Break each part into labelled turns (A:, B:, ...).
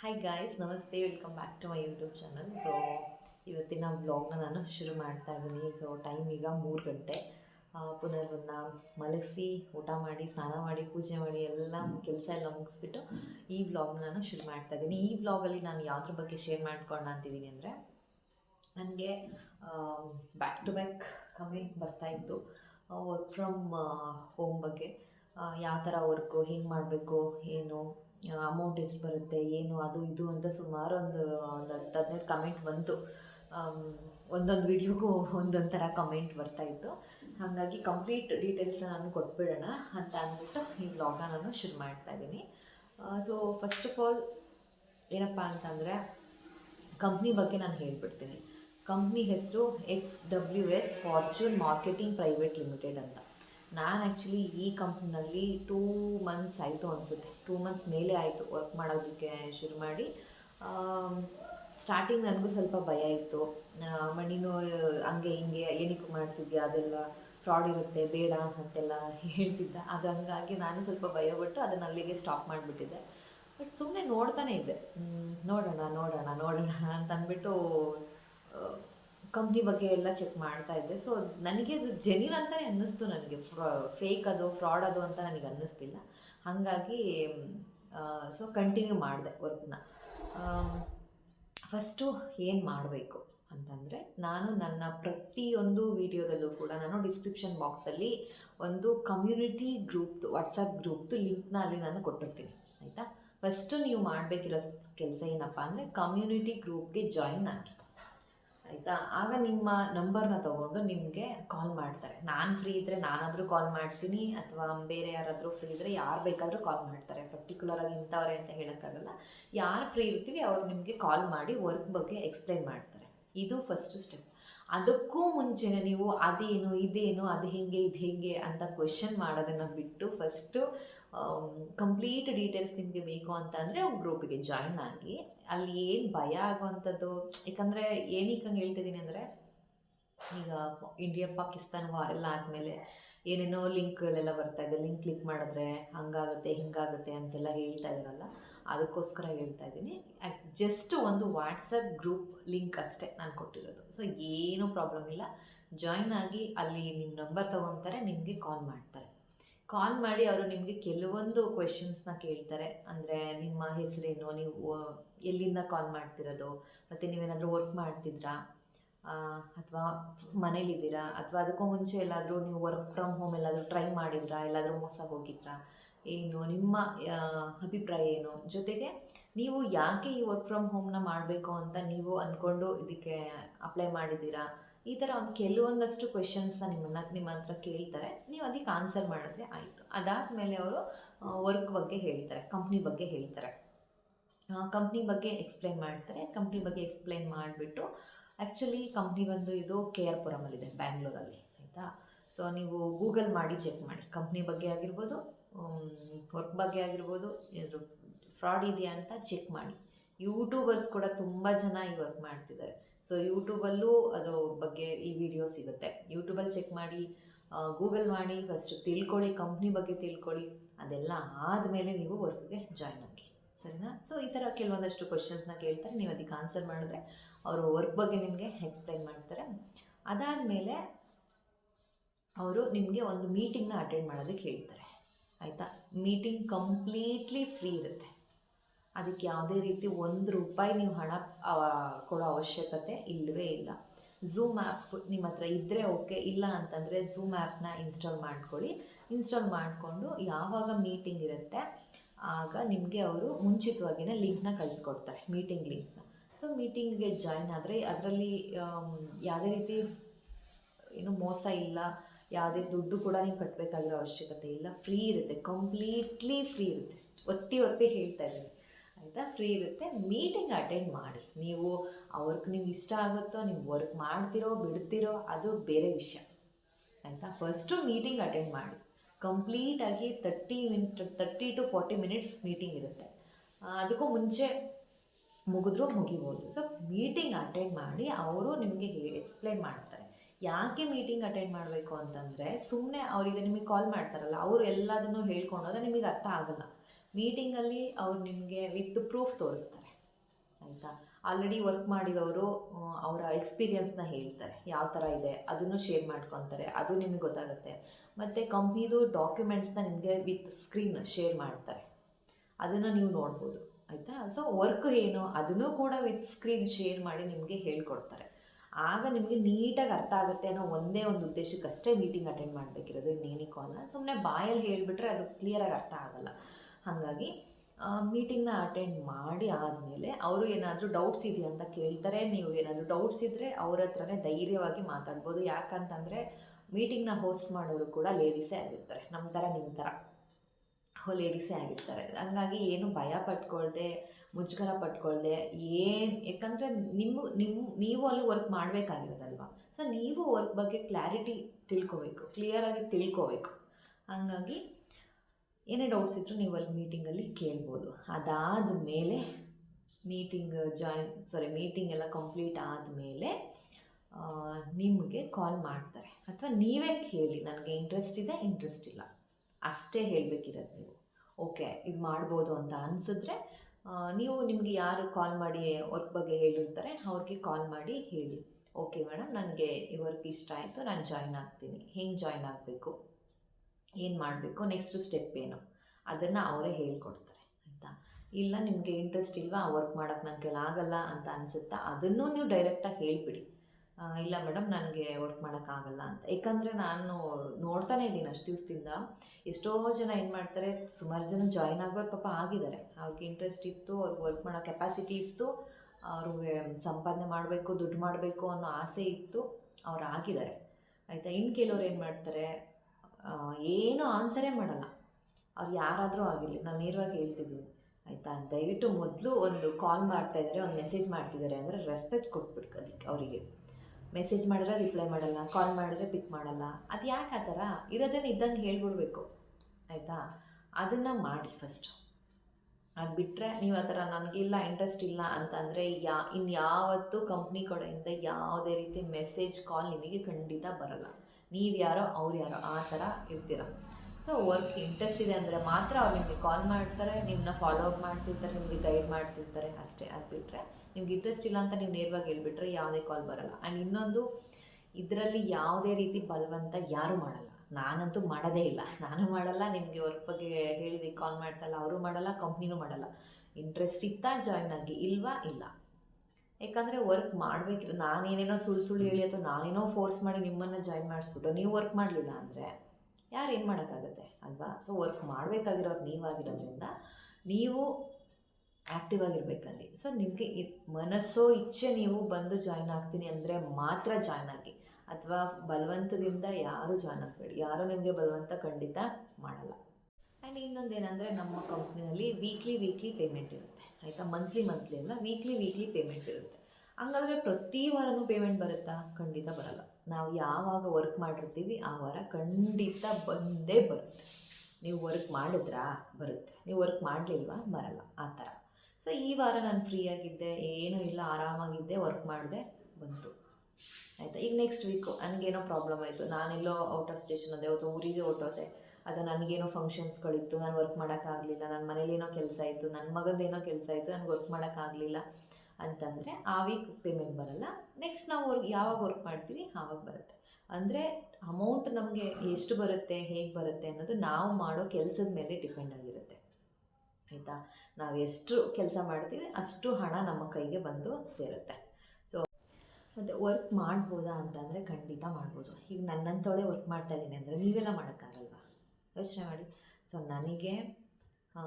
A: Hi guys ನಮಸ್ತೆ welcome back to my YouTube channel so ಇವತ್ತಿನ ವ್ಲಾಗ್ನ ನಾನು ಶುರು ಮಾಡ್ತಾ ಇದ್ದೀನಿ. ಸೊ ಟೈಮ್ ಈಗ ಮೂರು ಗಂಟೆ. ಪುನರ್ವನ್ನ ಮಲಗಿಸಿ, ಊಟ ಮಾಡಿ, ಸ್ನಾನ ಮಾಡಿ, ಪೂಜೆ ಮಾಡಿ, ಎಲ್ಲ ಕೆಲಸ ಎಲ್ಲ ಮುಗಿಸ್ಬಿಟ್ಟು ಈ ವ್ಲಾಗ್ನ ನಾನು ಶುರು ಮಾಡ್ತಾ ಇದ್ದೀನಿ. ಈ ವ್ಲಾಗಲ್ಲಿ ನಾನು ಯಾವುದ್ರ ಬಗ್ಗೆ ಶೇರ್ ಮಾಡ್ಕೊಳ್ಳೋಣ ಅಂತಿದ್ದೀನಿ ಅಂದರೆ, ನನಗೆ ಬ್ಯಾಕ್ ಟು ಬ್ಯಾಕ್ ಕಮೆಂಟ್ ಬರ್ತಾಯಿತ್ತು ವರ್ಕ್ ಫ್ರಮ್ ಹೋಮ್ ಬಗ್ಗೆ. ಯಾವ ಥರ ವರ್ಕು ಹೆಂಗೆ ಮಾಡಬೇಕು, ಏನು ಅಮೌಂಟ್ ಎಷ್ಟು ಬರುತ್ತೆ, ಏನು, ಅದು, ಇದು ಅಂತ ಸುಮಾರು ಒಂದು ಒಂದು ಹತ್ತು ಹದಿನೈದು ಕಮೆಂಟ್ ಬಂತು. ಒಂದೊಂದು ವಿಡಿಯೋಗೂ ಒಂದೊಂದು ಥರ ಕಮೆಂಟ್ ಬರ್ತಾಯಿತ್ತು ಹಾಗಾಗಿ ಕಂಪ್ಲೀಟ್ ಡೀಟೇಲ್ಸ್ನ ನಾನು ಕೊಟ್ಬಿಡೋಣ ಅಂತ ಅಂದ್ಬಿಟ್ಟು ಈ ವ್ಲಾಗ್ನ ನಾನು ಶುರು ಮಾಡ್ತಾ ಇದ್ದೀನಿ. ಸೊ ಫಸ್ಟ್ ಆಫ್ ಆಲ್ ಏನಪ್ಪ ಅಂತಂದರೆ ಕಂಪ್ನಿ ಬಗ್ಗೆ ನಾನು ಹೇಳ್ಬಿಡ್ತೀನಿ. ಕಂಪ್ನಿ ಹೆಸರು H W S fortune marketing private limited ಅಂತ. ನಾನು ಆ್ಯಕ್ಚುಲಿ ಈ ಕಂಪ್ನಿನಲ್ಲಿ ಟೂ ಮಂತ್ಸ್ ಆಯಿತು ಅನಿಸುತ್ತೆ. ಟೂ ಮಂತ್ಸ್ ಮೇಲೆ ಆಯಿತು ವರ್ಕ್ ಮಾಡೋದಕ್ಕೆ ಶುರು ಮಾಡಿ. ಸ್ಟಾರ್ಟಿಂಗ್ ನನಗೂ ಸ್ವಲ್ಪ ಭಯ ಇತ್ತು. ಆ, ಮ ಹಂಗೆ ಹಿಂಗೆ ಏನಕ್ಕೆ ಮಾಡ್ತಿದ್ಯಾ? ಅದೆಲ್ಲ ಫ್ರಾಡ್ ಇರುತ್ತೆ ಬೇಡ ಅಂತೆಲ್ಲ ಹೇಳ್ತಿದ್ದ. ಅದು ಹಂಗಾಗಿ ನಾನು ಸ್ವಲ್ಪ ಭಯಪಟ್ಟು ಅದನ್ನ ಅಲ್ಲಿಗೆ ಸ್ಟಾಪ್ ಮಾಡಿಬಿಟ್ಟಿದ್ದೆ. ಬಟ್ ಸುಮ್ಮನೆ ನೋಡ್ತಾನೆ ಇದ್ದೆ. ನೋಡೋಣ ನೋಡೋಣ ನೋಡೋಣ ಅಂತ ಅಂದ್ಬಿಟ್ಟು ಕಂಪ್ನಿ ಬಗ್ಗೆ ಎಲ್ಲ ಚೆಕ್ ಮಾಡ್ತಾ ಇದ್ದೆ. ಸೊ ನನಗೆ ಅದು ಜೆನ್ಯೂನ್ ಅಂತಲೇ ಅನ್ನಿಸ್ತು ನನಗೆ. ಫೇಕ್ ಅದು ಫ್ರಾಡ್ ಅದು ಅಂತ ನನಗೆ ಅನ್ನಿಸ್ತಿಲ್ಲ. ಹಾಗಾಗಿ ಸೊ ಕಂಟಿನ್ಯೂ ಮಾಡಿದೆ ವರ್ಕ್ನ ಫಸ್ಟು ಏನು ಮಾಡಬೇಕು ಅಂತಂದರೆ, ನಾನು ನನ್ನ ಪ್ರತಿಯೊಂದು ವಿಡಿಯೋದಲ್ಲೂ ಕೂಡ, ನಾನು ಡಿಸ್ಕ್ರಿಪ್ಷನ್ ಬಾಕ್ಸಲ್ಲಿ ಒಂದು ಕಮ್ಯುನಿಟಿ ಗ್ರೂಪ್ದು ವಾಟ್ಸಪ್ ಗ್ರೂಪ್ದು ಲಿಂಕ್ನ ಅಲ್ಲಿ ನಾನು ಕೊಟ್ಟಿರ್ತೀನಿ. ಆಯಿತಾ? ಫಸ್ಟು ನೀವು ಮಾಡಬೇಕಿರೋ ಕೆಲಸ ಏನಪ್ಪ ಅಂದರೆ ಕಮ್ಯುನಿಟಿ ಗ್ರೂಪ್ಗೆ ಜಾಯಿನ್ ಆಗಿ. ಆಯಿತಾ? ಆಗ ನಿಮ್ಮ ನಂಬರ್ನ ತೊಗೊಂಡು ನಿಮಗೆ ಕಾಲ್ ಮಾಡ್ತಾರೆ. ನಾನು ಫ್ರೀ ಇದ್ದರೆ ನಾನಾದರೂ ಕಾಲ್ ಮಾಡ್ತೀನಿ, ಅಥವಾ ಬೇರೆ ಯಾರಾದರೂ ಫ್ರೀ ಇದ್ದರೆ ಯಾರು ಬೇಕಾದರೂ ಕಾಲ್ ಮಾಡ್ತಾರೆ. ಪರ್ಟಿಕ್ಯುಲರಾಗಿ ಇಂಥವ್ರೆ ಅಂತ ಹೇಳೋಕ್ಕಾಗಲ್ಲ. ಯಾರು ಫ್ರೀ ಇರ್ತೀವಿ ಅವರು ನಿಮಗೆ ಕಾಲ್ ಮಾಡಿ ವರ್ಕ್ ಬಗ್ಗೆ ಎಕ್ಸ್ಪ್ಲೈನ್ ಮಾಡ್ತಾರೆ. ಇದು ಫಸ್ಟ್ ಸ್ಟೆಪ್ ಅದಕ್ಕೂ ಮುಂಚೆನೇ ನೀವು ಅದೇನು, ಇದೇನು, ಅದು ಹೇಗೆ, ಇದು ಹೇಗೆ ಅಂತ ಕ್ವೆಶನ್ ಮಾಡೋದನ್ನು ಬಿಟ್ಟು ಫಸ್ಟು ಕಂಪ್ಲೀಟ್ ಡೀಟೇಲ್ಸ್ ನಿಮಗೆ ಬೇಕು ಅಂತಂದರೆ ಗ್ರೂಪಿಗೆ ಜಾಯಿನ್ ಆಗಿ ಅಲ್ಲಿ ಏನು ಭಯ ಆಗುವಂಥದ್ದು? ಯಾಕಂದರೆ ಏನಕ್ಕೆ ಹೇಳ್ತಿದ್ದೀನಿ ಅಂದರೆ, ಈಗ ಇಂಡಿಯಾ ಪಾಕಿಸ್ತಾನ ವಾರ್ ಎಲ್ಲ ಆದಮೇಲೆ ಏನೇನೋ ಲಿಂಕ್ಗಳೆಲ್ಲ ಬರ್ತಾ ಇದೆ. ಲಿಂಕ್ ಕ್ಲಿಕ್ ಮಾಡಿದ್ರೆ ಹಂಗಾಗುತ್ತೆ, ಹಿಂಗಾಗುತ್ತೆ ಅಂತೆಲ್ಲ ಹೇಳ್ತಾ ಇದ್ದಾರಲ್ಲ, ಅದಕ್ಕೋಸ್ಕರ ಹೇಳ್ತಾ ಇದ್ದೀನಿ. ಜಸ್ಟ್ ಒಂದು ವಾಟ್ಸಪ್ ಗ್ರೂಪ್ ಲಿಂಕ್ ಅಷ್ಟೇ ನಾನು ಕೊಟ್ಟಿರೋದು. ಸೊ ಏನೂ ಪ್ರಾಬ್ಲಮ್ ಇಲ್ಲ. ಜಾಯಿನ್ ಆಗಿ ಅಲ್ಲಿ ನಿಮ್ಮ ನಂಬರ್ ತೊಗೊತಾರೆ, ನಿಮಗೆ ಕಾಲ್ ಮಾಡ್ತಾರೆ. ಕಾಲ್ ಮಾಡಿ ಅವರು ನಿಮಗೆ ಕೆಲವೊಂದು ಕ್ವೆಶನ್ಸ್ನ ಕೇಳ್ತಾರೆ. ಅಂದರೆ ನಿಮ್ಮ ಹೆಸರೇನು, ನೀವು ಎಲ್ಲಿಂದ ಕಾಲ್ ಮಾಡ್ತಿರೋದು, ಮತ್ತು ನೀವೇನಾದರೂ ವರ್ಕ್ ಮಾಡ್ತಿದ್ರಾ ಅಥವಾ ಮನೇಲಿದ್ದೀರಾ, ಅಥವಾ ಅದಕ್ಕೂ ಮುಂಚೆ ಎಲ್ಲಾದರೂ ನೀವು ವರ್ಕ್ ಫ್ರಮ್ ಹೋಮ್ ಎಲ್ಲಾದರೂ ಟ್ರೈ ಮಾಡಿದ್ರಾ, ಎಲ್ಲಾದರೂ ಮೋಸ ಹೋಗಿದ್ರಾ, ಏನು, ನಿಮ್ಮ ಅಭಿಪ್ರಾಯ ಏನು? ಜೊತೆಗೆ ನೀವು ಯಾಕೆ ಈ ವರ್ಕ್ ಫ್ರಮ್ ಹೋಮ್ನ ಮಾಡಬೇಕು ಅಂತ ನೀವು ಅಂದ್ಕೊಂಡು ಇದಕ್ಕೆ ಅಪ್ಲೈ ಮಾಡಿದ್ದೀರಾ? ಈ ಥರ ಒಂದು ಕೆಲವೊಂದಷ್ಟು ಕ್ವೆಶನ್ಸ್ನ ನಿಮ್ಮನ್ನು, ನಿಮ್ಮ ಹತ್ರ ಕೇಳ್ತಾರೆ. ನೀವು ಅದಕ್ಕೆ ಆನ್ಸರ್ ಮಾಡಿದ್ರೆ ಆಯಿತು. ಅದಾದಮೇಲೆ ಅವರು ವರ್ಕ್ ಬಗ್ಗೆ ಹೇಳ್ತಾರೆ ಕಂಪ್ನಿ ಬಗ್ಗೆ ಹೇಳ್ತಾರೆ. ಕಂಪ್ನಿ ಬಗ್ಗೆ ಎಕ್ಸ್ಪ್ಲೈನ್ ಮಾಡ್ತಾರೆ. ಕಂಪ್ನಿ ಬಗ್ಗೆ ಎಕ್ಸ್ಪ್ಲೈನ್ ಮಾಡಿಬಿಟ್ಟು ಆ್ಯಕ್ಚುಲಿ ಕಂಪ್ನಿ ಬಂದು ಇದು ಕೆ ಆರ್ ಪುರಮಲ್ಲಿದೆ, ಬ್ಯಾಂಗ್ಳೂರಲ್ಲಿ, ಆಯಿತಾ? ಸೊ ನೀವು ಗೂಗಲ್ ಮಾಡಿ ಚೆಕ್ ಮಾಡಿ. ಕಂಪ್ನಿ ಬಗ್ಗೆ ಆಗಿರ್ಬೋದು ವರ್ಕ್ ಬಗ್ಗೆ ಆಗಿರ್ಬೋದು ಇದು ಫ್ರಾಡ್ ಇದೆಯಾ ಅಂತ ಚೆಕ್ ಮಾಡಿ. ಯೂಟ್ಯೂಬರ್ಸ್ ಕೂಡ ತುಂಬ ಜನ ಈ ವರ್ಕ್ ಮಾಡ್ತಿದ್ದಾರೆ. ಸೊ ಯೂಟ್ಯೂಬಲ್ಲೂ ಅದು ಬಗ್ಗೆ ಈ ವಿಡಿಯೋ ಸಿಗುತ್ತೆ. ಯೂಟ್ಯೂಬಲ್ಲಿ ಚೆಕ್ ಮಾಡಿ ಗೂಗಲ್ ಮಾಡಿ ಫಸ್ಟ್ ತಿಳ್ಕೊಳ್ಳಿ ಕಂಪ್ನಿ ಬಗ್ಗೆ ತಿಳ್ಕೊಳ್ಳಿ, ಅದೆಲ್ಲ ಆದಮೇಲೆ ನೀವು ವರ್ಕ್ಗೆ ಜಾಯ್ನ್ ಆಗಿ ಸರಿನಾ? ಸೊ ಈ ಥರ ಕೆಲವೊಂದಷ್ಟು ಕ್ವಶನ್ಸ್ನ ಕೇಳ್ತಾರೆ. ನೀವು ಅದಕ್ಕೆ ಆನ್ಸರ್ ಮಾಡಿದ್ರೆ ಅವರು ವರ್ಕ್ ಬಗ್ಗೆ ನಿಮಗೆ ಎಕ್ಸ್ಪ್ಲೈನ್ ಮಾಡ್ತಾರೆ. ಅದಾದಮೇಲೆ ಅವರು ನಿಮಗೆ ಒಂದು ಮೀಟಿಂಗ್ನ ಅಟೆಂಡ್ ಮಾಡೋದಕ್ಕೆ ಹೇಳ್ತಾರೆ. ಆಯಿತಾ? ಮೀಟಿಂಗ್ ಕಂಪ್ಲೀಟ್ಲಿ ಫ್ರೀ ಇರುತ್ತೆ. ಅದಕ್ಕೆ ಯಾವುದೇ ರೀತಿ ಒಂದು ರೂಪಾಯಿ ನೀವು ಹಣ ಕೊಡೋ ಅವಶ್ಯಕತೆ ಇಲ್ಲವೇ ಇಲ್ಲ. ಝೂಮ್ ಆ್ಯಪ್ ನಿಮ್ಮ ಹತ್ರ ಇದ್ದರೆ ಓಕೆ, ಇಲ್ಲ ಅಂತಂದರೆ ಝೂಮ್ ಆ್ಯಪ್ನ ಇನ್ಸ್ಟಾಲ್ ಮಾಡ್ಕೊಳ್ಳಿ. ಇನ್ಸ್ಟಾಲ್ ಮಾಡಿಕೊಂಡು ಯಾವಾಗ ಮೀಟಿಂಗ್ ಇರುತ್ತೆ, ಆಗ ನಿಮಗೆ ಅವರು ಮುಂಚಿತವಾಗಿಯೇ ಲಿಂಕ್ನ ಕಳಿಸ್ಕೊಡ್ತಾರೆ ಮೀಟಿಂಗ್ ಲಿಂಕ್ನ ಸೊ ಮೀಟಿಂಗ್ಗೆ ಜಾಯ್ನ್ ಆದರೆ ಅದರಲ್ಲಿ ಯಾವುದೇ ರೀತಿ ಏನು ಮೋಸ ಇಲ್ಲ, ಯಾವುದೇ ದುಡ್ಡು ಕೂಡ ನೀವು ಕಟ್ಟಬೇಕಾಗಿರೋ ಅವಶ್ಯಕತೆ ಇಲ್ಲ. ಫ್ರೀ ಇರುತ್ತೆ ಕಂಪ್ಲೀಟ್ಲಿ ಫ್ರೀ ಇರುತ್ತೆ. ಒತ್ತಿ ಒತ್ತಿ ಹೇಳ್ತಾ ಇದ್ದೀನಿ. ಆಯಿತಾ ಫ್ರೀ ಇರುತ್ತೆ. ಮೀಟಿಂಗ್ ಅಟೆಂಡ್ ಮಾಡಿ. ನೀವು ಆ ವರ್ಕ್ ನಿಮ್ಗೆ ಇಷ್ಟ ಆಗುತ್ತೋ, ನೀವು ವರ್ಕ್ ಮಾಡ್ತಿರೋ, ಬಿಡ್ತಿರೋ, ಅದು ಬೇರೆ ವಿಷಯ. ಆಯಿತಾ? ಫಸ್ಟು ಮೀಟಿಂಗ್ ಅಟೆಂಡ್ ಮಾಡಿ. ಕಂಪ್ಲೀಟಾಗಿ thirty minute thirty to forty minutes meeting ಇರುತ್ತೆ. ಅದಕ್ಕೂ ಮುಂಚೆ ಮುಗಿದ್ರೂ ಮುಗಿಬೋದು. ಸೊ ಮೀಟಿಂಗ್ ಅಟೆಂಡ್ ಮಾಡಿ ಅವರು ನಿಮಗೆ ಎಕ್ಸ್ಪ್ಲೈನ್ ಮಾಡ್ತಾರೆ. ಯಾಕೆ ಮೀಟಿಂಗ್ ಅಟೆಂಡ್ ಮಾಡಬೇಕು ಅಂತಂದರೆ ಸುಮ್ಮನೆ ಅವರಿಗೆ ನಿಮಗೆ ಕಾಲ್ ಮಾಡ್ತಾರಲ್ಲ, ಅವರು ಎಲ್ಲದನ್ನೂ ಹೇಳ್ಕೊಂಡೋದ್ರೆ ನಿಮಗೆ ಅರ್ಥ ಆಗಲ್ಲ. ಮೀಟಿಂಗಲ್ಲಿ ಅವ್ರು ನಿಮಗೆ ವಿತ್ ಪ್ರೂಫ್ ತೋರಿಸ್ತಾರೆ, ಆಯಿತಾ? ಆಲ್ರೆಡಿ ವರ್ಕ್ ಮಾಡಿರೋರು ಅವರ ಎಕ್ಸ್ಪೀರಿಯನ್ಸ್ನ ಹೇಳ್ತಾರೆ, ಯಾವ ಥರ ಇದೆ, ಅದನ್ನು ಶೇರ್ ಮಾಡ್ಕೊತಾರೆ, ಅದು ನಿಮಗೆ ಗೊತ್ತಾಗುತ್ತೆ. ಮತ್ತು ಕಂಪ್ನಿದು ಡಾಕ್ಯುಮೆಂಟ್ಸ್ನ ನಿಮಗೆ ವಿತ್ ಸ್ಕ್ರೀನ್ ಶೇರ್ ಮಾಡ್ತಾರೆ. ಅದನ್ನು ನೀವು ನೋಡ್ಬೋದು, ಆಯಿತಾ? ಸೊ ವರ್ಕ್ ಏನು, ಅದನ್ನು ಕೂಡ ವಿತ್ ಸ್ಕ್ರೀನ್ ಶೇರ್ ಮಾಡಿ ನಿಮಗೆ ಹೇಳ್ಕೊಡ್ತಾರೆ. ಆಗ ನಿಮಗೆ ನೀಟಾಗಿ ಅರ್ಥ ಆಗುತ್ತೆ ಅನ್ನೋ ಒಂದೇ ಒಂದು ಉದ್ದೇಶಕ್ಕಷ್ಟೇ ಮೀಟಿಂಗ್ ಅಟೆಂಡ್ ಮಾಡಬೇಕಿರೋದು ಇನ್ನೇನಿಕ್ಕೂ ಸುಮ್ಮನೆ ಬಾಯಲ್ಲಿ ಹೇಳಿಬಿಟ್ರೆ ಅದು ಕ್ಲಿಯರಾಗಿ ಅರ್ಥ ಆಗಲ್ಲ. ಹಾಗಾಗಿ ಮೀಟಿಂಗ್ನ ಅಟೆಂಡ್ ಮಾಡಿ ಆದಮೇಲೆ ಅವರು ಏನಾದರೂ ಡೌಟ್ಸ್ ಇದೆಯಾ ಅಂತ ಕೇಳ್ತಾರೆ. ನೀವು ಏನಾದರೂ ಡೌಟ್ಸ್ ಇದ್ದರೆ ಅವ್ರ ಹತ್ರನೇ ಧೈರ್ಯವಾಗಿ ಮಾತಾಡ್ಬೋದು. ಯಾಕಂತಂದರೆ ಮೀಟಿಂಗ್ನ ಹೋಸ್ಟ್ ಮಾಡೋರು ಕೂಡ ಲೇಡೀಸೇ ಆಗಿರ್ತಾರೆ. ನಮ್ಮ ಥರ ನಿಮ್ಮ ಥರ. ಲೇಡೀಸೇ ಆಗಿರ್ತಾರೆ. ಹಂಗಾಗಿ ಏನು ಭಯ ಪಟ್ಕೊಳ್ದೆ, ಮುಜುಗರ ಪಟ್ಕೊಳ್ದೆ, ಏನು, ಯಾಕಂದರೆ ನಿಮ್ಮ ನಿಮ್ಮ ನೀವು ಅಲ್ಲಿ ವರ್ಕ್ ಮಾಡಬೇಕಾಗಿರೋದಲ್ವ? ಸೊ ನೀವು ವರ್ಕ್ ಬಗ್ಗೆ ಕ್ಲಾರಿಟಿ ತಿಳ್ಕೊಬೇಕು. ಕ್ಲಿಯರಾಗಿ ತಿಳ್ಕೊಬೇಕು. ಹಂಗಾಗಿ ಏನೇ ಡೌಟ್ಸ್ ಇದ್ದರೂ ನೀವು ಅಲ್ಲಿ ಮೀಟಿಂಗಲ್ಲಿ ಕೇಳ್ಬೋದು. ಅದಾದ ಮೇಲೆ ಮೀಟಿಂಗ್ ಜಾಯಿನ್ ಸಾರಿ ಮೀಟಿಂಗ್ ಎಲ್ಲ ಕಂಪ್ಲೀಟ್ ಆದಮೇಲೆ ನಿಮಗೆ ಕಾಲ್ ಮಾಡ್ತಾರೆ. ಅಥವಾ ನೀವೇ ಕೇಳಿ, ನನಗೆ ಇಂಟ್ರೆಸ್ಟ್ ಇದೆ ಇಂಟ್ರೆಸ್ಟ್ ಇಲ್ಲ. ಅಷ್ಟೇ ಹೇಳಬೇಕಿರೋದು ನೀವು. ಓಕೆ, ಇದು ಮಾಡ್ಬೋದು ಅಂತ ಅನಿಸಿದ್ರೆ ನೀವು ನಿಮಗೆ ಯಾರು ಕಾಲ್ ಮಾಡಿ ವರ್ಕ್ ಬಗ್ಗೆ ಹೇಳಿರ್ತಾರೆ, ಅವ್ರಿಗೆ ಕಾಲ್ ಮಾಡಿ ಹೇಳಿ. ಓಕೆ ಮೇಡಮ್ ನನಗೆ ಈ ವರ್ಕ್ ಇಷ್ಟ ಆಯಿತು, ನಾನು ಜಾಯ್ನ್ ಆಗ್ತೀನಿ. ಹೆಂಗೆ ಜಾಯ್ನ್ ಆಗಬೇಕು? ಏನು ಮಾಡಬೇಕು? ನೆಕ್ಸ್ಟ್ ಸ್ಟೆಪ್ ಏನು? ಅದನ್ನು ಅವರೇ ಹೇಳ್ಕೊಡ್ತಾರೆ, ಆಯಿತಾ? ಇಲ್ಲ, ನಿಮಗೆ ಇಂಟ್ರೆಸ್ಟ್ ಇಲ್ವಾ? ವರ್ಕ್ ಮಾಡೋಕ್ಕೆ ನನ್ನ ಕೈಲಾಗಲ್ಲ ಅಂತ ಅನಿಸುತ್ತಾ? ಅದನ್ನು ನೀವು ಡೈರೆಕ್ಟಾಗಿ ಹೇಳಿಬಿಡಿ. ಇಲ್ಲ ಮೇಡಮ್ ನನಗೆ ವರ್ಕ್ ಮಾಡೋಕ್ಕಾಗಲ್ಲ ಅಂತ. ಯಾಕಂದರೆ ನಾನು ನೋಡ್ತಾನೆ ಇದ್ದೀನಿ ಅಷ್ಟು ದಿವಸದಿಂದ. ಎಷ್ಟೋ ಜನ ಏನು ಮಾಡ್ತಾರೆ, ಸುಮಾರು ಜನ ಜಾಯ್ನ್ ಆಗೋರು ಪಾಪ ಆಗಿದ್ದಾರೆ. ಅವ್ರಿಗೆ ಇಂಟ್ರೆಸ್ಟ್ ಇತ್ತು, ಅವ್ರಿಗೆ ವರ್ಕ್ ಮಾಡೋ ಕೆಪಾಸಿಟಿ ಇತ್ತು, ಅವ್ರಿಗೆ ಸಂಪಾದನೆ ಮಾಡಬೇಕು, ದುಡ್ಡು ಮಾಡಬೇಕು ಅನ್ನೋ ಆಸೆ ಇತ್ತು, ಅವ್ರು ಆಗಿದ್ದಾರೆ. ಆಯಿತಾ? ಇನ್ನು ಕೆಲವ್ರು ಏನು ಮಾಡ್ತಾರೆ ಏನು ಆನ್ಸರೇ ಮಾಡಲ್ಲ. ಅವ್ರು ಯಾರಾದರೂ ಆಗಿರಲಿ ನಾನು ನೇರವಾಗಿ ಹೇಳ್ತಿದ್ದೀನಿ ಆಯಿತಾ? ದಯವಿಟ್ಟು ಮೊದಲು ಒಂದು ಕಾಲ್ ಮಾಡ್ತಾ ಇದ್ದಾರೆ ಒಂದು ಮೆಸೇಜ್ ಮಾಡ್ತಿದ್ದಾರೆ ಅಂದರೆ ರೆಸ್ಪೆಕ್ಟ್ ಕೊಟ್ಬಿಡ್ಕ ಅದಕ್ಕೆ ಅವರಿಗೆ. ಮೆಸೇಜ್ ಮಾಡಿದ್ರೆ ರಿಪ್ಲೈ ಮಾಡಲ್ಲ ಕಾಲ್ ಮಾಡಿದ್ರೆ ಪಿಕ್ ಮಾಡಲ್ಲ. ಅದು ಯಾಕೆ ಆ ಥರ? ಇರೋದನ್ನು ಇದ್ದಂಗೆ ಹೇಳ್ಬಿಡ್ಬೇಕು, ಆಯಿತಾ? ಅದನ್ನು ಮಾಡಿ ಫಸ್ಟು ಅದು ಬಿಟ್ಟರೆ ನೀವು ಆ ಥರ ನನಗಿಲ್ಲ ಇಂಟ್ರೆಸ್ಟ್ ಇಲ್ಲ ಅಂತಂದರೆ ಯಾ, ಇನ್ಯಾವತ್ತೂ ಕಂಪ್ನಿ ಕಡೆಯಿಂದ ಯಾವುದೇ ರೀತಿ ಮೆಸೇಜ್ ಕಾಲ್ ನಿಮಗೆ ಖಂಡಿತ ಬರಲ್ಲ. ನೀವು ಯಾರೋ ಅವ್ರು ಯಾರೋ ಆ ಥರ ಇರ್ತೀರ. ಸೊ ವರ್ಕ್ ಇಂಟ್ರೆಸ್ಟ್ ಇದೆ ಅಂದರೆ ಮಾತ್ರ ಅವ್ರು ನಿಮಗೆ ಕಾಲ್ ಮಾಡ್ತಾರೆ ನಿಮ್ಮನ್ನ ಫಾಲೋ ಅಪ್ ಮಾಡ್ತಿರ್ತಾರೆ, ನಿಮಗೆ ಗೈಡ್ ಮಾಡ್ತಿರ್ತಾರೆ ಅಷ್ಟೇ ಅದು ಬಿಟ್ಟರೆ ನಿಮ್ಗೆ ಇಂಟ್ರೆಸ್ಟ್ ಇಲ್ಲ ಅಂತ ನೀವು ನೇರವಾಗಿ ಹೇಳ್ಬಿಟ್ರೆ ಯಾವುದೇ ಕಾಲ್ ಬರಲ್ಲ. ಆ್ಯಂಡ್ ಇನ್ನೊಂದು, ಇದರಲ್ಲಿ ಯಾವುದೇ ರೀತಿ ಬಲವಂತ ಯಾರೂ ಮಾಡಲ್ಲ. ನಾನಂತೂ ಮಾಡೋದೇ ಇಲ್ಲ. ನಾನು ಮಾಡಲ್ಲ, ನಿಮಗೆ ವರ್ಕ್ ಬಗ್ಗೆ ಹೇಳಿದೆ ಕಾಲ್ ಮಾಡ್ತಲ್ಲ, ಅವರು ಮಾಡಲ್ಲ ಕಂಪ್ನಿನೂ ಮಾಡಲ್ಲ. ಇಂಟ್ರೆಸ್ಟ್ ಇತ್ತಾ ಜಾಯ್ನ್ ಆಗಿ, ಇಲ್ವಾ? ಇಲ್ಲ. ಯಾಕಂದರೆ ವರ್ಕ್ ಮಾಡಬೇಕಿಲ್ಲ ನಾನೇನೇನೋ ಸುಳ್ಳು ಸುಳ್ಳು ಹೇಳಿ ಅಥವಾ ನಾನೇನೋ ಫೋರ್ಸ್ ಮಾಡಿ ನಿಮ್ಮನ್ನು ಜಾಯ್ನ್ ಮಾಡಿಸ್ಬಿಟ್ಟು ನೀವು ವರ್ಕ್ ಮಾಡಲಿಲ್ಲ ಅಂದರೆ ಯಾರು ಏನು ಮಾಡೋಕ್ಕಾಗುತ್ತೆ ಅಲ್ವಾ? ಸೊ ವರ್ಕ್ ಮಾಡಬೇಕಾಗಿರೋರು ನೀವಾಗಿರೋದ್ರಿಂದ ನೀವು ಆ್ಯಕ್ಟಿವ್ ಆಗಿರಬೇಕಲ್ಲಿ. ಸೊ ನಿಮಗೆ ಮನಸ್ಸೋ ಇಚ್ಛೆ ನೀವು ಬಂದು ಜಾಯ್ನ್ ಆಗ್ತೀನಿ ಅಂದರೆ ಮಾತ್ರ ಜಾಯ್ನ್ ಆಗಿ. ಅಥವಾ ಬಲವಂತದಿಂದ ಯಾರೂ ಜಾಯ್ನ್ ಆಗಬೇಡಿ. ಯಾರೂ ನಿಮಗೆ ಬಲವಂತ ಖಂಡಿತ ಮಾಡಲ್ಲ. ಆ್ಯಂಡ್ ಇನ್ನೊಂದು ಏನಂದರೆ ನಮ್ಮ ಕಂಪ್ನಿನಲ್ಲಿ ವೀಕ್ಲಿ ವೀಕ್ಲಿ ಪೇಮೆಂಟ್ ಇರುತ್ತೆ. ಆಯಿತಾ? ಮಂತ್ಲಿ ಮಂತ್ಲಿ ಅಲ್ಲ? ವೀಕ್ಲಿ ವೀಕ್ಲಿ ಪೇಮೆಂಟ್ ಇರುತ್ತೆ. ಹಂಗಾದ್ರೆ ಪ್ರತಿ ವಾರನೂ ಪೇಮೆಂಟ್ ಬರುತ್ತಾ? ಖಂಡಿತ ಬರಲ್ಲ. ನಾವು ಯಾವಾಗ ವರ್ಕ್ ಮಾಡಿರ್ತೀವಿ, ಆ ವಾರ ಖಂಡಿತ ಬಂದೇ ಬರುತ್ತೆ. ನೀವು ವರ್ಕ್ ಮಾಡಿದ್ರಾ? ಬರುತ್ತೆ. ನೀವು ವರ್ಕ್ ಮಾಡಲಿಲ್ವಾ? ಬರಲ್ಲ. ಆ ಥರ. ಸೊ ಈ ವಾರ ನಾನು ಫ್ರೀ ಆಗಿದ್ದೆ, ಏನೂ ಇಲ್ಲ, ಆರಾಮಾಗಿದ್ದೆ ವರ್ಕ್ ಮಾಡಿದೆ, ಬಂತು. ಆಯಿತಾ? ಈಗ ನೆಕ್ಸ್ಟ್ ವೀಕು ನನಗೇನೋ ಪ್ರಾಬ್ಲಮ್ ಆಯಿತು. ನಾನೆಲ್ಲೋ ಔಟ್ ಆಫ್ ಸ್ಟೇಷನ್ ಅದೇ ಅಥವಾ ಊರಿಗೆ ಹೊರಟೋದೆ. ಅಥವಾ ನನಗೇನೋ ಫಂಕ್ಷನ್ಸ್ಗಳಿತ್ತು ನಾನು ವರ್ಕ್ ಮಾಡೋಕ್ಕಾಗಲಿಲ್ಲ ನನ್ನ ಮನೇಲಿ ಏನೋ ಕೆಲಸ ಇತ್ತು ನನ್ನ ಮಗಂದೇನೋ ಕೆಲಸ ಇತ್ತು, ನನಗೆ ವರ್ಕ್ ಮಾಡೋಕ್ಕಾಗಲಿಲ್ಲ ಅಂತಂದರೆ ಆ ವೀಕ್ ಪೇಮೆಂಟ್ ಬರಲ್ಲ. ನೆಕ್ಸ್ಟ್ ನಾವು ವರ್ಕ್ ಯಾವಾಗ ವರ್ಕ್ ಮಾಡ್ತೀವಿ, ಆವಾಗ ಬರುತ್ತೆ. ಅಂದರೆ ಅಮೌಂಟ್ ನಮಗೆ ಎಷ್ಟು ಬರುತ್ತೆ, ಹೇಗೆ ಬರುತ್ತೆ ಅನ್ನೋದು ನಾವು ಮಾಡೋ ಕೆಲಸದ ಮೇಲೆ ಡಿಪೆಂಡ್ ಆಗಿರುತ್ತೆ. ಆಯಿತಾ? ನಾವು ಎಷ್ಟು ಕೆಲಸ ಮಾಡ್ತೀವಿ, ಅಷ್ಟು ಹಣ ನಮ್ಮ ಕೈಗೆ ಬಂದು ಸೇರುತ್ತೆ. ಸೊ ಮತ್ತು ವರ್ಕ್ ಮಾಡ್ಬೋದಾ ಅಂತಂದರೆ ಖಂಡಿತ ಮಾಡ್ಬೋದು. ಈಗ ನನ್ನಂಥವಳೆ ವರ್ಕ್ ಮಾಡ್ತಾ ಇದ್ದೀನಿ ಅಂದರೆ ನೀವೆಲ್ಲ ಮಾಡೋಕ್ಕಾಗಲ್ವಾ? ಯೋಚನೆ ಮಾಡಿ. ಸೊ ನನಗೆ ಪುನರನ್ನ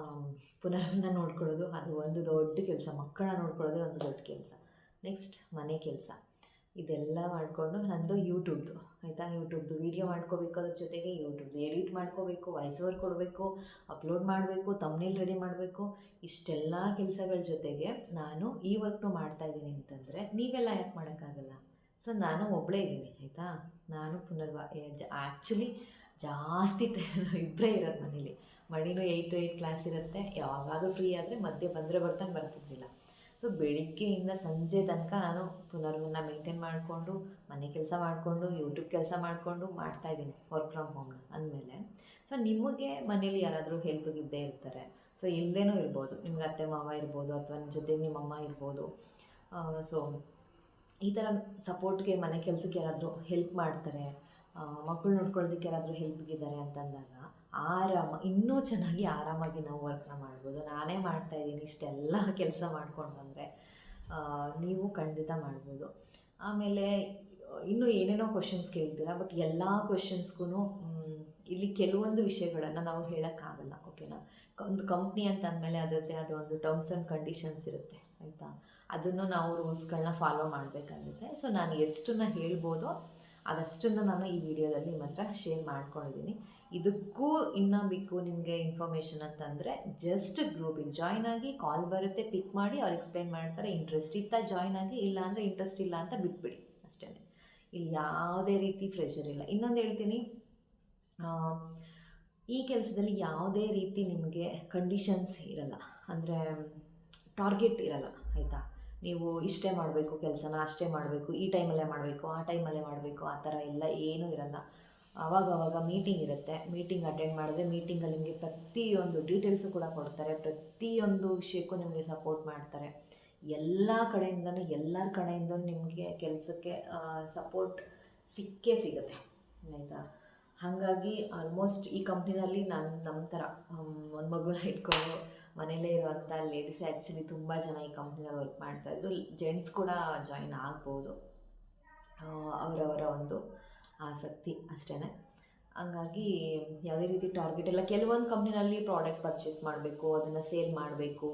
A: ಪುನರ್ನ ನೋಡ್ಕೊಳ್ಳೋದು ಅದು ಒಂದು ದೊಡ್ಡ ಕೆಲಸ. ಮಕ್ಕಳನ್ನ ನೋಡ್ಕೊಳ್ಳೋದೇ ಒಂದು ದೊಡ್ಡ ಕೆಲಸ. ನೆಕ್ಸ್ಟ್ ಮನೆ ಕೆಲಸ. ಇದೆಲ್ಲ ಮಾಡಿಕೊಂಡು ನಂದು ಯೂಟ್ಯೂಬ್ದು. ಆಯಿತಾ? ಯೂಟ್ಯೂಬ್ದು ವೀಡಿಯೋ ಮಾಡ್ಕೋಬೇಕು ಅದ್ರ ಜೊತೆಗೆ ಯೂಟ್ಯೂಬ್ದು ಎಡಿಟ್ ಮಾಡ್ಕೋಬೇಕು ವಾಯ್ಸ್ ಓವರ್ ಕೊಡಬೇಕು, ಅಪ್ಲೋಡ್ ಮಾಡಬೇಕು ತಮ್ಮನೇಲಿ ರೆಡಿ ಮಾಡಬೇಕು. ಇಷ್ಟೆಲ್ಲ ಕೆಲಸಗಳ ಜೊತೆಗೆ ನಾನು ಈ ವರ್ಕ್ನು ಮಾಡ್ತಾ ಇದ್ದೀನಿ ಅಂತಂದರೆ ನೀವೆಲ್ಲ ಯಾಕೆ ಮಾಡೋಕ್ಕಾಗಲ್ಲ? ಸೊ ನಾನು ಒಬ್ಬಳೇ ಇದ್ದೀನಿ, ಆಯಿತಾ? ನಾನು ಪುನರ್ವ ಆ್ಯಕ್ಚುಲಿ ಜಾಸ್ತಿ ಇಬ್ಬರೇ ಇರೋದು ಮನೇಲಿ. ಮಣಿನೂ ಏಯ್ಟ್ ಟು ಏಯ್ಟ್ ಕ್ಲಾಸ್ ಇರುತ್ತೆ. ಯಾವಾಗಾದರೂ ಫ್ರೀ ಆದರೆ ಮಧ್ಯೆ ಬಂದರೆ ಬರ್ತಾನೆ ಬರ್ತಿದ್ದಿಲ್ಲ. ಸೊ ಬೆಳಿಗ್ಗೆಯಿಂದ ಸಂಜೆ ತನಕ ನಾನು ಪುನರ್ವನ್ನ ಮೇಂಟೈನ್ ಮಾಡಿಕೊಂಡು, ಮನೆ ಕೆಲಸ ಮಾಡಿಕೊಂಡು ಯೂಟ್ಯೂಬ್ ಕೆಲಸ ಮಾಡಿಕೊಂಡು ಮಾಡ್ತಾಯಿದ್ದೀನಿ ವರ್ಕ್ ಫ್ರಮ್ ಹೋಮ್ನ ಅಂದಮೇಲೆ. ಸೊ ನಿಮಗೆ ಮನೇಲಿ ಯಾರಾದರೂ ಹೆಲ್ಪ್ ಇದ್ದೇ ಇರ್ತಾರೆ. ಸೊ ಇಲ್ಲದೇನೂ ಇರ್ಬೋದು. ನಿಮ್ಗೆ ಅತ್ತೆ, ಮಾವ ಇರ್ಬೋದು ಅಥವಾ ನಿಮ್ಮ ಜೊತೆಗೆ ನಿಮ್ಮ ಅಮ್ಮ ಇರ್ಬೋದು. ಸೊ ಈ ಥರ ಸಪೋರ್ಟ್ಗೆ ಮನೆ ಕೆಲಸಕ್ಕೆ ಯಾರಾದರೂ ಹೆಲ್ಪ್ ಮಾಡ್ತಾರೆ. ಮಕ್ಕಳು ನೋಡ್ಕೊಳ್ಳೋದಕ್ಕೆ ಯಾರಾದರೂ ಹೆಲ್ಪ್ಗಿದ್ದಾರೆ ಅಂತಂದಾಗ ಆರಾಮ, ಇನ್ನೂ ಚೆನ್ನಾಗಿ ಆರಾಮಾಗಿ ನಾವು ವರ್ಕ್ನ ಮಾಡ್ಬೋದು. ನಾನೇ ಮಾಡ್ತಾ ಇದ್ದೀನಿ, ಇಷ್ಟೆಲ್ಲ ಕೆಲಸ ಮಾಡ್ಕೊಂಡು ಬಂದರೆ ನೀವು ಖಂಡಿತ ಮಾಡ್ಬೋದು. ಆಮೇಲೆ, ಇನ್ನೂ ಏನೇನೋ ಕ್ವಶನ್ಸ್ ಕೇಳ್ತೀರಾ? ಬಟ್ ಎಲ್ಲ ಕ್ವಶನ್ಸ್ಗೂ ಇಲ್ಲಿ ಕೆಲವೊಂದು ವಿಷಯಗಳನ್ನು ನಾವು ಹೇಳೋಕ್ಕಾಗಲ್ಲ ಓಕೆನಾ ಒಂದು ಕಂಪ್ನಿ ಅಂತ ಅಂದಮೇಲೆ ಅದರದ್ದೇ ಅದು ಒಂದು ಟರ್ಮ್ಸ್ ಆ್ಯಂಡ್ ಕಂಡೀಷನ್ಸ್ ಇರುತ್ತೆ, ಆಯಿತಾ? ಅದನ್ನು ನಾವು ರೂಲ್ಸ್ಗಳನ್ನ ಫಾಲೋ ಮಾಡಬೇಕಾಗುತ್ತೆ. ಸೊ ನಾನು ಎಷ್ಟನ್ನ ಹೇಳ್ಬೋದೋ ಅದಷ್ಟನ್ನು ನಾನು ಈ ವಿಡಿಯೋದಲ್ಲಿ ಮಾತ್ರ ಶೇರ್ ಮಾಡ್ಕೊಂಡಿದ್ದೀನಿ. ಇದಕ್ಕೂ ಇನ್ನೂ ಬೇಕು ನಿಮಗೆ ಇನ್ಫಾರ್ಮೇಷನ್ ಅಂತಂದರೆ ಜಸ್ಟ್ ಗ್ರೂಪಿಗೆ ಜಾಯ್ನ್ ಆಗಿ ಕಾಲ್ ಬರುತ್ತೆ ಪಿಕ್ ಮಾಡಿ ಅವ್ರು ಎಕ್ಸ್ಪ್ಲೈನ್ ಮಾಡ್ತಾರೆ ಇಂಟ್ರೆಸ್ಟ್ ಇತ್ತ ಜಾಯ್ನ್ ಆಗಿ, ಇಲ್ಲ ಅಂದರೆ ಇಂಟ್ರೆಸ್ಟ್ ಇಲ್ಲ ಅಂತ ಬಿಟ್ಬಿಡಿ ಅಷ್ಟೇ ಇಲ್ಲಿ ಯಾವುದೇ ರೀತಿ ಫ್ರೆಷರ್ ಇಲ್ಲ. ಇನ್ನೊಂದು ಹೇಳ್ತೀನಿ ಈ ಕೆಲಸದಲ್ಲಿ ಯಾವುದೇ ರೀತಿ ನಿಮಗೆ ಕಂಡೀಷನ್ಸ್ ಇರಲ್ಲ. ಅಂದರೆ ಟಾರ್ಗೆಟ್ ಇರಲ್ಲ, ಆಯಿತಾ? ನೀವು ಇಷ್ಟೇ ಮಾಡಬೇಕು, ಕೆಲಸನ ಅಷ್ಟೇ ಮಾಡಬೇಕು, ಈ ಟೈಮಲ್ಲೇ ಮಾಡಬೇಕು, ಆ ಟೈಮಲ್ಲೇ ಮಾಡಬೇಕು, ಆ ಥರ ಎಲ್ಲ ಏನೂ ಇರಲ್ಲ. ಆವಾಗ ಅವಾಗ ಮೀಟಿಂಗ್ ಇರುತ್ತೆ. ಮೀಟಿಂಗ್ ಅಟೆಂಡ್ ಮಾಡಿದ್ರೆ ಮೀಟಿಂಗಲ್ಲಿ ನಿಮಗೆ ಪ್ರತಿಯೊಂದು ಡೀಟೇಲ್ಸು ಕೂಡ ಕೊಡ್ತಾರೆ. ಪ್ರತಿಯೊಂದು ವಿಷಯಕ್ಕೂ ನಿಮಗೆ ಸಪೋರ್ಟ್ ಮಾಡ್ತಾರೆ. ಎಲ್ಲ ಕಡೆಯಿಂದನೂ, ಎಲ್ಲರ ಕಡೆಯಿಂದನೂ ನಿಮಗೆ ಕೆಲಸಕ್ಕೆ ಸಪೋರ್ಟ್ ಸಿಕ್ಕೇ ಸಿಗುತ್ತೆ. ಆಯಿತಾ? ಹಾಗಾಗಿ ಆಲ್ಮೋಸ್ಟ್ ಈ ಕಂಪ್ನಿನಲ್ಲಿ ನಾನು ನಮ್ಮ ಥರ ಒಂದು ಮಗುನ ಇಟ್ಕೊಂಡು ಮನೇಲೇ ಇರುವಂಥ ಲೇಡೀಸ್ ಆ್ಯಕ್ಚುಲಿ ತುಂಬ ಜನ ಈ ಕಂಪ್ನಿನಲ್ಲಿ ವರ್ಕ್ ಮಾಡ್ತಾ ಇದ್ದು ಜೆಂಟ್ಸ್ ಕೂಡ ಜಾಯಿನ್ ಆಗ್ಬೋದು. ಅವರವರ ಒಂದು ಆಸಕ್ತಿ ಅಷ್ಟೇ ಹಂಗಾಗಿ ಯಾವುದೇ ರೀತಿ ಟಾರ್ಗೆಟ್ ಇಲ್ಲ. ಕೆಲವೊಂದು ಕಂಪ್ನಿನಲ್ಲಿ ಪ್ರಾಡಕ್ಟ್ ಪರ್ಚೇಸ್ ಮಾಡಬೇಕು, ಅದನ್ನು ಸೇಲ್ ಮಾಡಬೇಕು.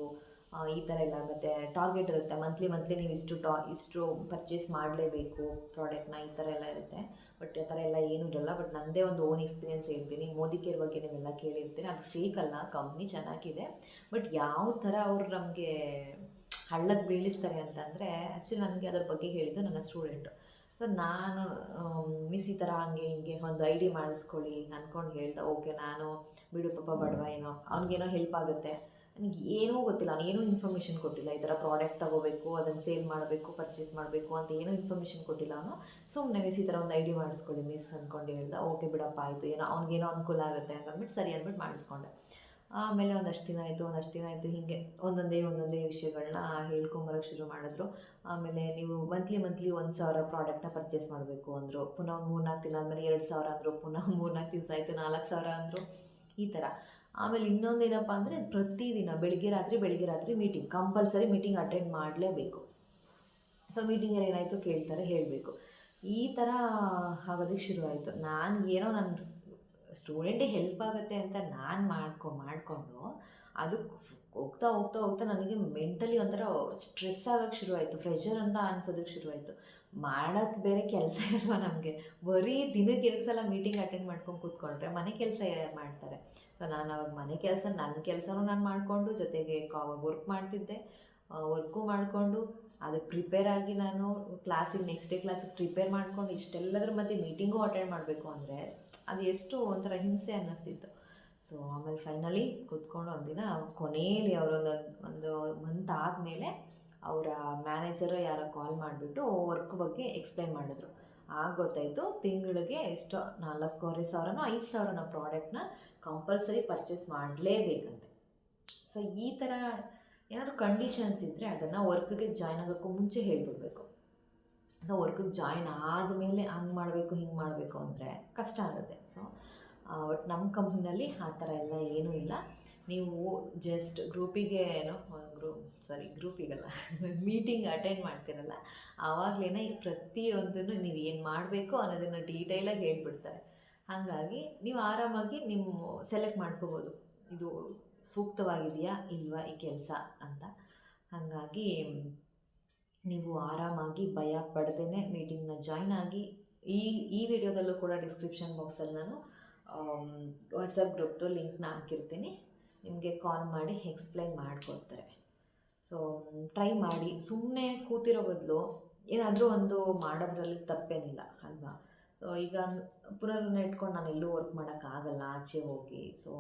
A: ಈ ಥರ ಎಲ್ಲ ಆಗುತ್ತೆ ಟಾರ್ಗೆಟ್ ಇರುತ್ತೆ. ಮಂತ್ಲಿ ಮಂತ್ಲಿ ನೀವು ಇಷ್ಟು ಟಾ ಇಷ್ಟು ಪರ್ಚೇಸ್ ಮಾಡಲೇಬೇಕು ಪ್ರಾಡಕ್ಟ್ನ ಈ ಥರ ಎಲ್ಲ ಇರುತ್ತೆ. ಬಟ್ ಆ ಥರ ಎಲ್ಲ ಏನೂ ಇರಲ್ಲ. ಬಟ್ ನನ್ನದೇ ಒಂದು ಓನ್ ಎಕ್ಸ್ಪೀರಿಯನ್ಸ್ ಹೇಳ್ತೀನಿ. ಮೋದಿ ಕೇರ್ ಬಗ್ಗೆ ನೀವೆಲ್ಲ ಕೇಳಿರ್ತೀನಿ. ಅದು ಫೇಕ್ ಅಲ್ಲ. ಕಂಪ್ನಿ ಚೆನ್ನಾಗಿದೆ. ಬಟ್ ಯಾವ ಥರ ಅವರು ನಮಗೆ ಹಳ್ಳಕ್ಕೆ ಬೀಳಿಸ್ತಾರೆ ಅಂತಂದರೆ ಆ್ಯಕ್ಚುಲಿ ನನಗೆ ಅದ್ರ ಬಗ್ಗೆ ಹೇಳಿದ್ದು ನನ್ನ ಸ್ಟೂಡೆಂಟು ಸೊ ನಾನು ಮಿಸ್ ಈ ಥರ ಹಂಗೆ ಹಿಂಗೆ ಒಂದು ಐ ಡಿ ಮಾಡಿಸ್ಕೊಳ್ಳಿ ಅಂದ್ಕೊಂಡು ಹೇಳ್ದೆ, ಓಕೆ, ನಾನು, ಬಿಡು ಪಾಪ ಬಡವ, ಏನೋ, ಅವ್ನಿಗೇನೋ ಹೆಲ್ಪ್ ಆಗುತ್ತೆ. ನನಗೆ ಏನೂ ಗೊತ್ತಿಲ್ಲ ಏನೂ ಇನ್ಫಾರ್ಮೇಷನ್ ಕೊಟ್ಟಿಲ್ಲ. ಈ ಥರ ಪ್ರಾಡಕ್ಟ್ ತೊಗೋಬೇಕು, ಅದನ್ನು ಸೇಲ್ ಮಾಡಬೇಕು ಪರ್ಚೇಸ್ ಮಾಡಬೇಕು ಅಂತ ಏನೂ ಇನ್ಫಾರ್ಮೇಷನ್ ಕೊಟ್ಟಿಲ್ಲ ಅವನು. ಸುಮ್ಮನೆ ಮಿಸ್ ಈ ಥರ ಒಂದು ಐಡಿಯಾ ಮಾಡಿಸ್ಕೊಳ್ಳಿ ಮಿಸ್ ಅಂದ್ಕೊಂಡು ಹೇಳ್ದೆ ಓಕೆ ಬಿಡಪ್ಪ, ಆಯಿತು. ಏನೋ ಅವ್ನಿಗೇನೋ ಅನುಕೂಲ ಆಗುತ್ತೆ ಅಂತ ಅಂದ್ಬಿಟ್ಟು ಸರಿ ಅಂದ್ಬಿಟ್ಟು ಮಾಡಿಸ್ಕೊಂಡೆ. ಆಮೇಲೆ ಒಂದಷ್ಟು ದಿನ ಆಯಿತು, ಒಂದಷ್ಟು ದಿನ ಆಯಿತು ಹೀಗೆ ಒಂದೊಂದೇ ಒಂದೊಂದೇ ವಿಷಯಗಳನ್ನ ಹೇಳ್ಕೊಂಬರೋಕ್ಕೆ ಶುರು ಮಾಡಿದ್ರು. ಆಮೇಲೆ ನೀವು ಮಂತ್ಲಿ ಮಂತ್ಲಿ ಒಂದು ಸಾವಿರ ಪ್ರಾಡಕ್ಟ್ನ ಪರ್ಚೇಸ್ ಮಾಡಬೇಕು ಅಂದರು. ಪುನಃ ಮೂರ್ನಾಲ್ಕು ದಿನ ಆದಮೇಲೆ ಎರಡು ಸಾವಿರ ಅಂದರು. ಪುನಃ ಮೂರ್ನಾಲ್ಕು ದಿವಸ ಆಯಿತು, ನಾಲ್ಕು ಸಾವಿರ ಅಂದರು. ಈ ಥರ. ಆಮೇಲೆ ಇನ್ನೊಂದೇನಪ್ಪ ಅಂದರೆ ಪ್ರತಿದಿನ ಬೆಳಿಗ್ಗೆ ರಾತ್ರಿ ಬೆಳಿಗ್ಗೆ ರಾತ್ರಿ ಮೀಟಿಂಗ್ ಕಂಪಲ್ಸರಿ ಮೀಟಿಂಗ್ ಅಟೆಂಡ್ ಮಾಡಲೇಬೇಕು. ಸೊ ಮೀಟಿಂಗಲ್ಲಿ ಏನಾಯಿತು ಕೇಳ್ತಾರೆ, ಹೇಳಬೇಕು. ಈ ಥರ ಆಗೋದಕ್ಕೆ ಶುರುವಾಯಿತು. ನಾನು ಏನೋ ನನ್ನ ಸ್ಟೂಡೆಂಟಿಗೆ ಹೆಲ್ಪ್ ಆಗುತ್ತೆ ಅಂತ ನಾನು ಮಾಡ್ಕೊ, ಮಾಡಿಕೊಂಡು ಅದಕ್ಕೆ ಹೋಗ್ತಾ ಹೋಗ್ತಾ ಹೋಗ್ತಾ ನನಗೆ ಮೆಂಟಲಿ ಒಂಥರ ಸ್ಟ್ರೆಸ್ ಆಗೋಕ್ಕೆ ಶುರುವಾಯಿತು ಪ್ರೆಷರ್ ಅಂತ ಅನ್ಸೋದಕ್ಕೆ ಶುರುವಾಯಿತು. ಮಾಡೋಕ್ಕೆ ಬೇರೆ ಕೆಲಸ ಇಲ್ವಾ ನಮಗೆ? ಬರೀ ದಿನಕ್ಕೆ ಎರಡು ಸಲ ಮೀಟಿಂಗ್ ಅಟೆಂಡ್ ಮಾಡ್ಕೊಂಡು ಕೂತ್ಕೊಂಡ್ರೆ ಮನೆ ಕೆಲಸ ಯಾರು ಮಾಡ್ತಾರೆ? ಸೊ ನಾನು ಅವಾಗ ಮನೆ ಕೆಲಸ ನನ್ನ ಕೆಲಸನೂ ನಾನು ಮಾಡಿಕೊಂಡು ಜೊತೆಗೆ ವರ್ಕ್ ಮಾಡ್ತಿದ್ದೆ. ವರ್ಕು ಮಾಡಿಕೊಂಡು ಅದಕ್ಕೆ ಪ್ರಿಪೇರ್ ಆಗಿ ನಾನು ಕ್ಲಾಸಿಗೆ ನೆಕ್ಸ್ಟ್ ಡೇ ಕ್ಲಾಸಿಗೆ ಪ್ರಿಪೇರ್ ಮಾಡ್ಕೊಂಡು ಇಷ್ಟೆಲ್ಲದ್ರ ಮಧ್ಯೆ ಮೀಟಿಂಗು ಅಟೆಂಡ್ ಮಾಡಬೇಕು ಅಂದರೆ ಅದು ಎಷ್ಟು ಒಂಥರ ಹಿಂಸೆ ಅನ್ನಿಸ್ತಿತ್ತು. ಸೊ ಆಮೇಲೆ ಫೈನಲಿ ಕೂತ್ಕೊಂಡು ಒಂದಿನ ಕೊನೆಯಲ್ಲಿ ಅವರೊಂದು ಒಂದು ಮಂತ್ ಆದಮೇಲೆ ಅವರ ಮ್ಯಾನೇಜರ್ ಯಾರೋ ಕಾಲ್ ಮಾಡಿಬಿಟ್ಟು ವರ್ಕ್ ಬಗ್ಗೆ ಎಕ್ಸ್ಪ್ಲೈನ್ ಮಾಡಿದ್ರು. ಆಗ ಗೊತ್ತಾಯಿತು ತಿಂಗಳಿಗೆ ಎಷ್ಟೋ ನಾಲ್ಕೂವರೆ ಸಾವಿರನೋ ಐದು ಸಾವಿರನ ಪ್ರಾಡಕ್ಟ್ನ ಕಂಪಲ್ಸರಿ ಪರ್ಚೇಸ್ ಮಾಡಲೇಬೇಕಂತೆ. ಸೊ ಈ ಥರ ಏನಾದರೂ ಕಂಡೀಷನ್ಸ್ ಇದ್ದರೆ ಅದನ್ನು ವರ್ಕ್ಗೆ ಜಾಯ್ನ್ ಆಗೋಕ್ಕೂ ಮುಂಚೆ ಹೇಳಿಬಿಡ್ಬೇಕು. ಸೊ ವರ್ಕಿಗೆ ಜಾಯ್ನ್ ಆದಮೇಲೆ ಹಂಗೆ ಮಾಡಬೇಕು, ಹಿಂಗೆ ಮಾಡಬೇಕು ಅಂದರೆ ಕಷ್ಟ ಆಗುತ್ತೆ. ಸೊ ಬಟ್ ನಮ್ಮ ಕಂಪ್ನಿನಲ್ಲಿ ಆ ಥರ ಎಲ್ಲ ಏನೂ ಇಲ್ಲ. ನೀವು ಜಸ್ಟ್ ಗ್ರೂಪಿಗೆ ಏನೋ ಗ್ರೂಪ್ ಸಾರಿ ಗ್ರೂಪಿಗಲ್ಲ ಮೀಟಿಂಗ್ ಅಟೆಂಡ್ ಮಾಡ್ತೀರಲ್ಲ ಆವಾಗಲೇ ಪ್ರತಿಯೊಂದನ್ನು ನೀವು ಏನು ಮಾಡಬೇಕು ಅನ್ನೋದನ್ನು ಡೀಟೇಲಾಗಿ ಹೇಳ್ಬಿಡ್ತಾರೆ. ಹಾಗಾಗಿ ನೀವು ಆರಾಮಾಗಿ ನಿಮ್ಮ ಸೆಲೆಕ್ಟ್ ಮಾಡ್ಕೋಬೋದು. ಇದು ಸೂಕ್ತವಾಗಿದೆಯಾ ಇಲ್ವಾ ಈ ಕೆಲಸ ಅಂತ. ಹಾಗಾಗಿ ನೀವು ಆರಾಮಾಗಿ ಭಯ ಪಡ್ದೇ ಮೀಟಿಂಗ್ನ ಜಾಯ್ನ್ ಆಗಿ ಈ ಈ ವಿಡಿಯೋದಲ್ಲೂ ಕೂಡ ಡಿಸ್ಕ್ರಿಪ್ಷನ್ ಬಾಕ್ಸಲ್ಲಿ ನಾನು ವಾಟ್ಸಪ್ ಗ್ರೂಪ್ದು ಲಿಂಕ್ನ ಹಾಕಿರ್ತೀನಿ. ನಿಮಗೆ ಕಾಲ್ ಮಾಡಿ ಎಕ್ಸ್ಪ್ಲೈನ್ ಮಾಡಿಕೊಡ್ತಾರೆ ಸೊ ಟ್ರೈ ಮಾಡಿ. ಸುಮ್ಮನೆ ಕೂತಿರೋ ಬದಲು ಏನಾದರೂ ಒಂದು ಮಾಡೋದ್ರಲ್ಲಿ ತಪ್ಪೇನಿಲ್ಲ, ಅಲ್ವಾ? ಸೊ ಈಗ ಪುನರ್ನ ಇಟ್ಕೊಂಡು ನಾನು ಎಲ್ಲೂ ವರ್ಕ್ ಮಾಡೋಕ್ಕಾಗಲ್ಲ, ಆಚೆ ಹೋಗಿ. ಸೊ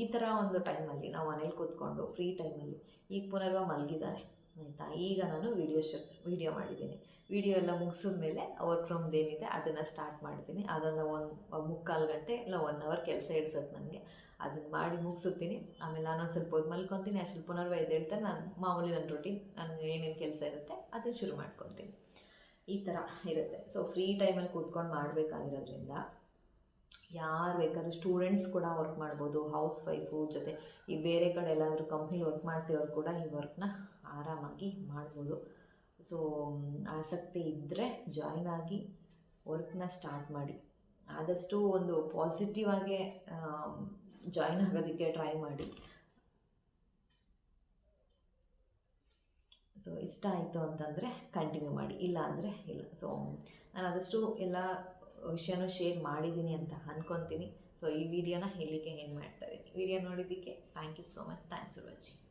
A: ಈ ಥರ ಒಂದು ಟೈಮಲ್ಲಿ ನಾವು ಮನೇಲಿ ಕೂತ್ಕೊಂಡು ಫ್ರೀ ಟೈಮಲ್ಲಿ ಈಗ ಪುನರ್ವ ಮಲಗಿದ್ದಾರೆ. ಆಯಿತಾ? ಈಗ ನಾನು ವೀಡಿಯೋ ಶೂ ವೀಡಿಯೋ ಮಾಡಿದ್ದೀನಿ. ವಿಡಿಯೋ ಎಲ್ಲ ಮುಗಿಸಿದ ಮೇಲೆ ವರ್ಕ್ ಫ್ರಮ್ದು ಏನಿದೆ, ಅದನ್ನು ಸ್ಟಾರ್ಟ್ ಮಾಡ್ತೀನಿ. ಅದನ್ನು ಒಂದು ಮುಕ್ಕಾಲು ಗಂಟೆ ಇಲ್ಲ ಒನ್ ಅವರ್ ಕೆಲಸ ಇಡ್ಸತ್ತೆ ನನಗೆ ಅದನ್ನು ಮಾಡಿ ಮುಗಿಸುತ್ತೀನಿ ಆಮೇಲೆ ನಾನು ಸ್ವಲ್ಪ ಹೊತ್ತು ಮಲ್ಕೊತೀನಿ. ಅಷ್ಟು ಪುನರ್ವ ಹೇಳ್ತಾರೆ, ನಾನು ಮಾಮೂಲಿ ನನ್ನ ರೊಟೀನ್ ನಾನು ಏನೇನು ಕೆಲಸ ಇರುತ್ತೆ ಅದನ್ನು ಶುರು ಮಾಡ್ಕೊತೀನಿ. ಈ ಥರ ಇರುತ್ತೆ. ಸೊ ಫ್ರೀ ಟೈಮಲ್ಲಿ ಕೂತ್ಕೊಂಡು ಮಾಡಬೇಕಾಗಿರೋದ್ರಿಂದ ಯಾರು ಬೇಕಾದ್ರೂ ಸ್ಟೂಡೆಂಟ್ಸ್ ಕೂಡ ವರ್ಕ್ ಮಾಡ್ಬೋದು ಹೌಸ್ ವೈಫು ಜೊತೆ. ಈ ಬೇರೆ ಕಡೆ ಎಲ್ಲಾದರೂ ಕಂಪ್ನಿಲಿ ವರ್ಕ್ ಮಾಡ್ತಿರೋರು ಕೂಡ ಈ ವರ್ಕ್ನ ಆರಾಮಾಗಿ ಮಾಡ್ಬೋದು. ಸೊ ಆಸಕ್ತಿ ಇದ್ದರೆ ಜಾಯ್ನ್ ಆಗಿ ವರ್ಕ್ನ ಸ್ಟಾರ್ಟ್ ಮಾಡಿ. ಆದಷ್ಟು ಒಂದು ಪಾಸಿಟಿವ್ ಆಗೇ ಜಾಯ್ನ್ ಆಗೋದಕ್ಕೆ ಟ್ರೈ ಮಾಡಿ. ಸೊ ಇಷ್ಟ ಆಯಿತು ಅಂತಂದರೆ ಕಂಟಿನ್ಯೂ ಮಾಡಿ. ಇಲ್ಲ ಅಂದರೆ ಇಲ್ಲ. ಸೊ ನಾನು ಆದಷ್ಟು ಎಲ್ಲ ವಿಷಯನೂ ಶೇರ್ ಮಾಡಿದ್ದೀನಿ ಅಂತ ಅಂದ್ಕೊತೀನಿ ಸೊ ಈ ವಿಡಿಯೋನ ಇಲ್ಲಿಗೆ ಏನು ಮಾಡ್ತಾ ಇದ್ದೀನಿ ವಿಡಿಯೋ ನೋಡಿದ್ದಕ್ಕೆ thank you so much thanks for watching